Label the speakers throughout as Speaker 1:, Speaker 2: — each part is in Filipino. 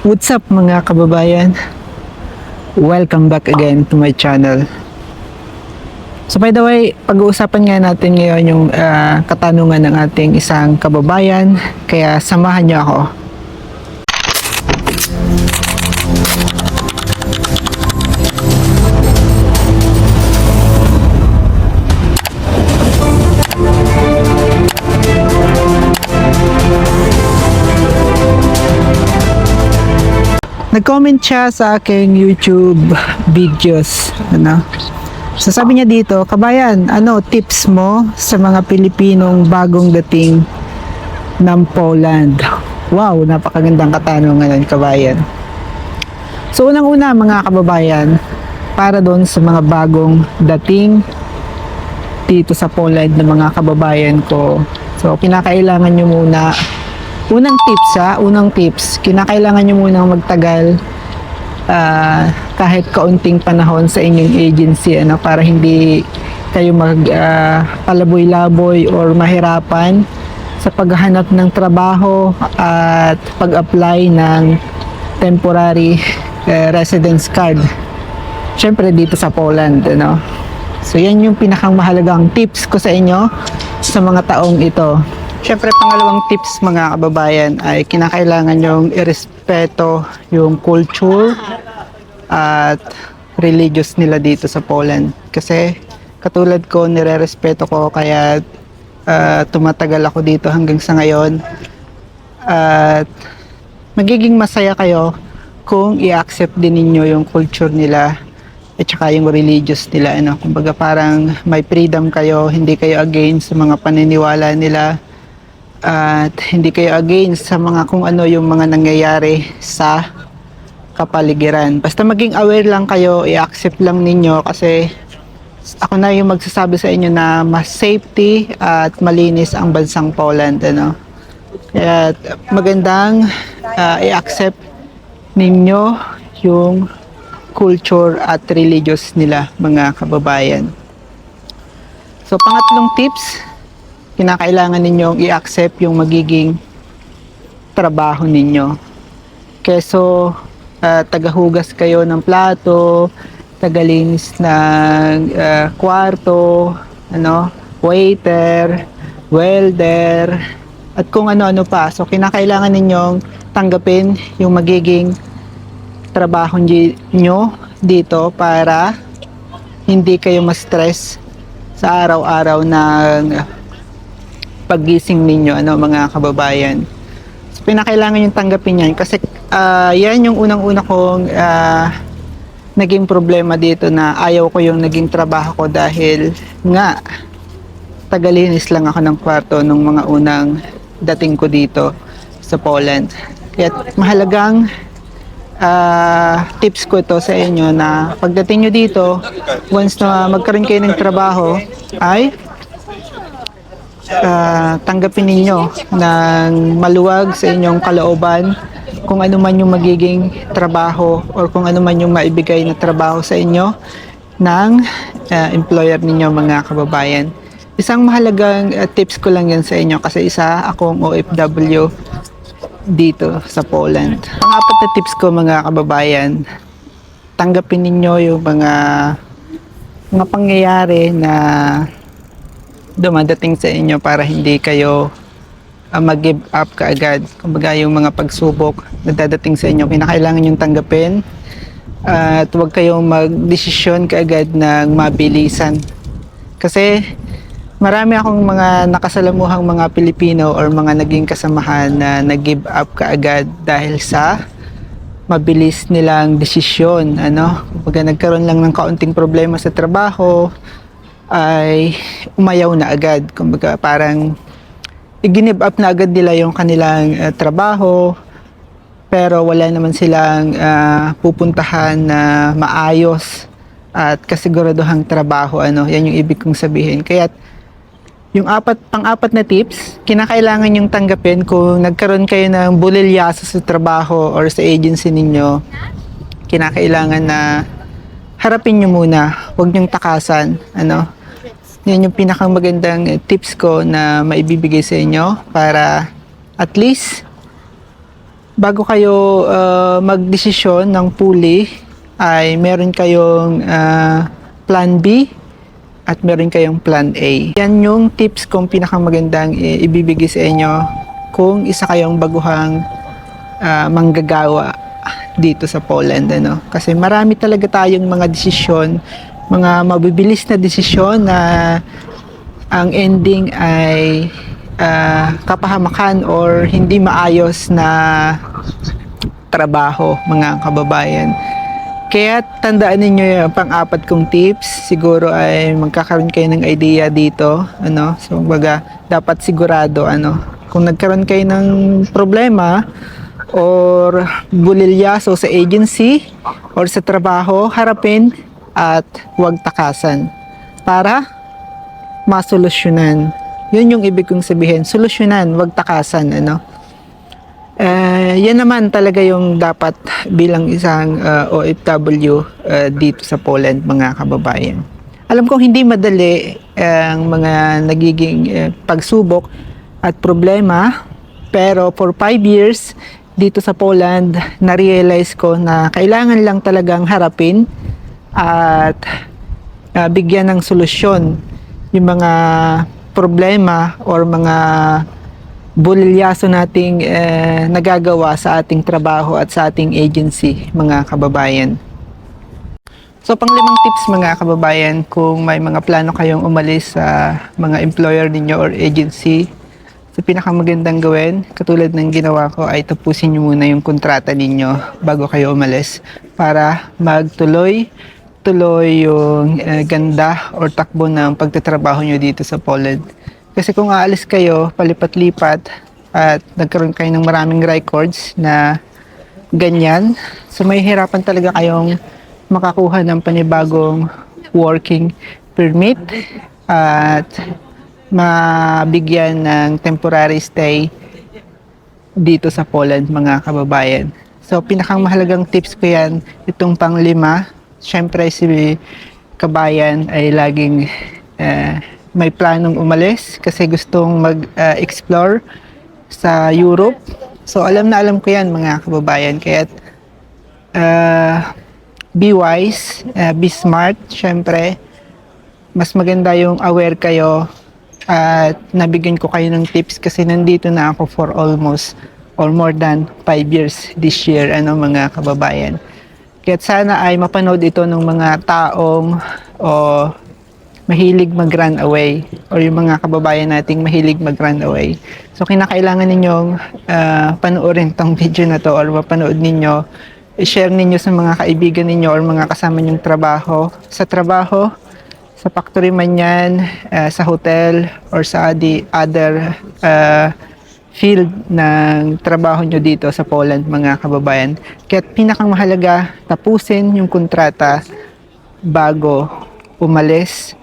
Speaker 1: What's up mga kababayan? Welcome back again to my channel. So by the way, pag-uusapan nga natin ngayon yung ah, katanungan ng ating isang kababayan, kaya samahan niyo ako. Nag-comment siya sa aking YouTube videos. Ano? So sabi niya dito, kabayan, ano tips mo sa mga Pilipinong bagong dating ng Poland? Wow, napakagandang katanungan ng kabayan. So unang-una mga kababayan, para doon sa mga bagong dating dito sa Poland ng mga kababayan ko. So kinakailangan nyo muna Unang tips ha, unang tips, kinakailangan nyo munang magtagal ah, kahit kaunting panahon sa inyong agency ano, para hindi kayo mag ah, palaboy-laboy or mahirapan sa paghahanap ng trabaho at pag-apply ng temporary eh, residence card. Siyempre dito sa Poland, ano. So yan yung pinakang mahalagang tips ko sa inyo sa mga taong ito. Siyempre, pangalawang tips mga kababayan ay kinakailangan yung irespeto yung culture at religious nila dito sa Poland. Kasi katulad ko, nire-respeto ko kaya ah, tumatagal ako dito hanggang sa ngayon. At magiging masaya kayo kung i-accept din ninyo yung culture nila at saka yung religious nila. Ano? Kumbaga parang may freedom kayo, hindi kayo against sa mga paniniwala nila at hindi kayo against sa mga kung ano yung mga nangyayari sa kapaligiran. Basta maging aware lang kayo, i-accept lang ninyo kasi ako na yung magsasabi sa inyo na mas safety at malinis ang bansang Poland. Ano? Kaya magandang ah, i-accept ninyo yung culture at religious nila mga kababayan. So pangatlong tips, kinakailangan ninyong i-accept yung magiging trabaho ninyo. Keso ah, tagahugas kayo ng plato, tagalinis ng ah, kwarto, ano, waiter, welder, at kung ano-ano pa. So kinakailangan ninyong tanggapin yung magiging trabaho nyo dito para hindi kayo ma-stress sa araw-araw ng paggising ninyo, ano, mga kababayan. So, pinakailangan yung tanggapin yan kasi ah, yan yung unang-una kong ah, naging problema dito na ayaw ko yung naging trabaho ko dahil nga tagalinis lang ako ng kwarto nung mga unang dating ko dito sa Poland. Kaya mahalagang ah, tips ko ito sa inyo na pagdating nyo dito, once na magkaroon kayo ng trabaho, ay ah, tanggapin ninyo ng maluwag sa inyong kalooban kung ano man yung magiging trabaho or kung ano man yung maibigay na trabaho sa inyo ng ah, employer ninyo mga kababayan. Isang mahalagang ah, tips ko lang yan sa inyo kasi isa akong OFW dito sa Poland. Ang apat na tips ko mga kababayan, tanggapin ninyo yung mga mga pangyayari na dumadating sa inyo para hindi kayo ah, mag-give up kaagad. Kumbaga yung mga pagsubok na dadating sa inyo, kinakailangan yung tanggapin at huwag kayong mag-desisyon kaagad ng mabilisan. Kasi marami akong mga nakasalamuhang mga Pilipino or mga naging kasamahan na nag-give up kaagad dahil sa mabilis nilang desisyon. Ano? Kumbaga nagkaroon lang ng kaunting problema sa trabaho, ay umayaw na agad. Kumbaga parang i-give up na agad nila yung kanilang eh, trabaho. Pero wala naman silang ah, pupuntahan na maayos at kasiguraduhang trabaho ano. Yan yung ibig kong sabihin. Kaya yung apat pang-apat na tips kinakailangan yung tanggapin kung nagkaroon kayo ng bulilyaso sa trabaho or sa agency ninyo. Kinakailangan na harapin nyo muna. Huwag nyong takasan ano yan yung pinakang magandang tips ko na maibibigay sa inyo para at least bago kayo uh, magdesisyon ng puli ay meron kayong uh, plan B at meron kayong plan A. Yan yung tips kong pinakamagandang i- ibibigay sa inyo kung isa kayong baguhang uh, manggagawa dito sa Poland ano kasi marami talaga tayong mga desisyon mga mabibilis na desisyon na ang ending ay ah, kapahamakan or hindi maayos na trabaho mga kababayan. Kaya tandaan ninyo yung pang-apat kong tips. Siguro ay magkakaroon kayo ng idea dito. Ano? So, baga, dapat sigurado. Ano? Kung nagkaroon kayo ng problema or bulilyaso sa agency or sa trabaho, harapin at huwag takasan para masolusyonan. Yun yung ibig kong sabihin. Solusyonan, wag takasan. Ano? Eh, yan naman talaga yung dapat bilang isang uh, OFW uh, dito sa Poland, mga kababayan. Alam kong hindi madali ang mga nagiging uh, pagsubok at problema, pero for five years dito sa Poland, na-realize ko na kailangan lang talagang harapin at uh, bigyan ng solusyon yung mga problema or mga bulilyaso nating eh, nagagawa sa ating trabaho at sa ating agency, mga kababayan. So, panglimang tips mga kababayan, kung may mga plano kayong umalis sa mga employer ninyo or agency, sa pinakamagandang gawin, katulad ng ginawa ko, ay tapusin nyo muna yung kontrata ninyo bago kayo umalis para magtuloy tuloy yung eh, ganda or takbo ng pagtatrabaho nyo dito sa Poland. Kasi kung aalis kayo, palipat-lipat, at nagkaroon kayo ng maraming records na ganyan, so may hirapan talaga kayong makakuha ng panibagong working permit at mabigyan ng temporary stay dito sa Poland mga kababayan. So pinakang mahalagang tips ko yan, itong panglima, syempre si kabayan ay laging eh, may planong umalis kasi gustong mag-explore sa Europe. So alam na alam ko yan mga kababayan. Kaya uh, be wise, uh, be smart, syempre. Mas maganda yung aware kayo at nabigyan ko kayo ng tips kasi nandito na ako for almost or more than 5 years this year, ano mga kababayan. Kaya sana ay mapanood ito ng mga taong o mahilig mag-run away or yung mga kababayan nating mahilig mag-run away. So kinakailangan ninyong uh, panoorin tong video na to or mapanood ninyo, i-share ninyo sa mga kaibigan ninyo or mga kasama ninyong trabaho. Sa trabaho, sa factory man yan, uh, sa hotel or sa the other uh, field ng trabaho nyo dito sa Poland, mga kababayan. Kaya pinakang mahalaga, tapusin yung kontrata bago umalis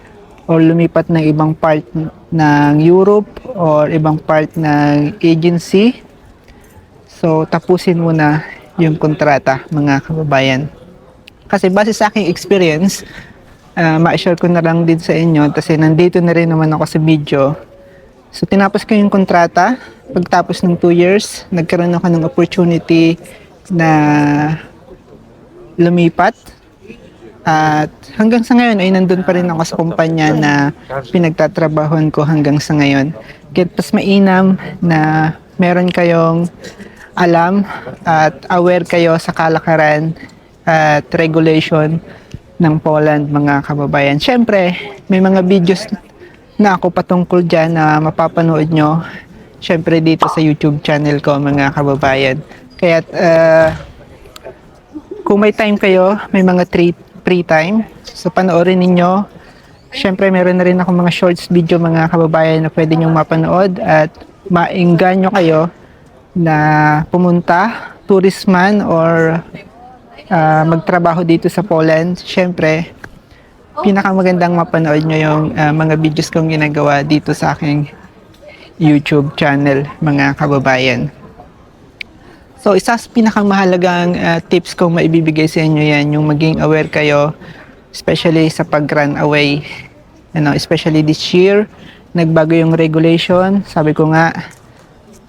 Speaker 1: or lumipat ng ibang part ng Europe or ibang part ng agency. So, tapusin muna yung kontrata, mga kababayan. Kasi base sa aking experience, uh, ma-share ko na lang din sa inyo kasi nandito na rin naman ako sa video. So, tinapos ko yung kontrata. Pagtapos ng 2 years, nagkaroon ako ng opportunity na lumipat at hanggang sa ngayon ay nandun pa rin ako sa kumpanya na pinagtatrabahoan ko hanggang sa ngayon. Kaya mas mainam na meron kayong alam at aware kayo sa kalakaran at regulation ng Poland mga kababayan. Siyempre, may mga videos na ako patungkol dyan na mapapanood nyo. Siyempre dito sa YouTube channel ko mga kababayan. Kaya uh, kung may time kayo, may mga treat free time. So panoorin ninyo. Siyempre meron na rin ako mga shorts video mga kababayan na pwede nyong mapanood at maingganyo kayo na pumunta, tourist man or uh, magtrabaho dito sa Poland. Siyempre, pinakamagandang mapanood nyo yung uh, mga videos kong ginagawa dito sa aking YouTube channel mga kababayan. So, isa sa pinakamahalagang uh, tips kong maibibigay sa inyo yan, yung maging aware kayo, especially sa pag-run away. You know, especially this year, nagbago yung regulation, sabi ko nga,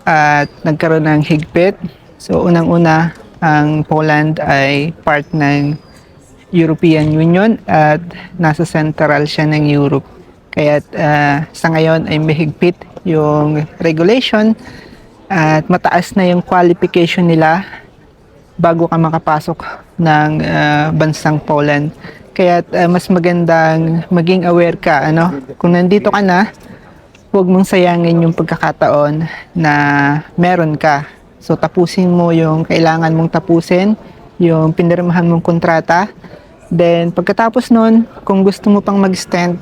Speaker 1: at nagkaroon ng higpit. So, unang-una, ang Poland ay part ng European Union at nasa central siya ng Europe. Kaya sa ngayon ay mahigpit yung regulation at mataas na yung qualification nila bago ka makapasok ng ah, bansang Poland. Kaya mas magandang maging aware ka ano kung nandito ka na huwag mong sayangin yung pagkakataon na meron ka. So tapusin mo yung kailangan mong tapusin, yung pinirmahan mong kontrata. Then pagkatapos nun, kung gusto mo pang mag-stand,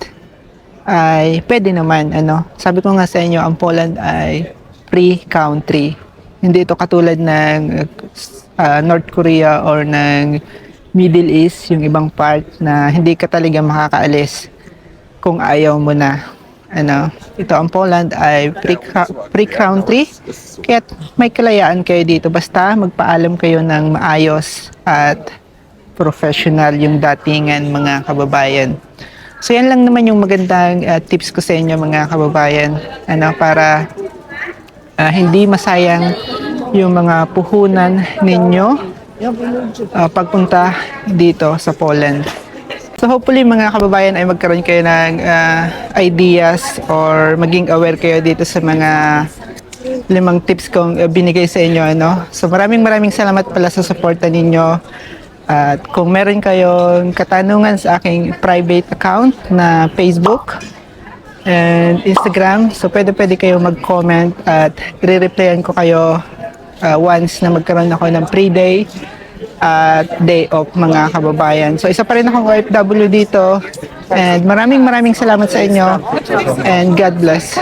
Speaker 1: ay pwede naman. Ano? Sabi ko nga sa inyo, ang Poland ay free country. Hindi ito katulad ng uh, North Korea or ng Middle East, yung ibang part na hindi ka talaga makakaalis kung ayaw mo na. Ano, ito ang Poland ay free, free country. Kaya may kalayaan kayo dito. Basta magpaalam kayo ng maayos at professional yung datingan mga kababayan. So yan lang naman yung magandang uh, tips ko sa inyo mga kababayan. Ano, para uh, hindi masayang yung mga puhunan ninyo uh, pagpunta dito sa Poland. So hopefully mga kababayan ay magkaroon kayo ng uh, ideas or maging aware kayo dito sa mga limang tips kong binigay sa inyo. Ano? So maraming maraming salamat pala sa suporta ninyo. At kung meron kayong katanungan sa aking private account na Facebook and Instagram, so pwede pwede kayo mag-comment at re-replyan ko kayo uh, once na magkaroon ako ng pre-day at day off mga kababayan. So isa pa rin akong OFW dito and maraming maraming salamat sa inyo and God bless.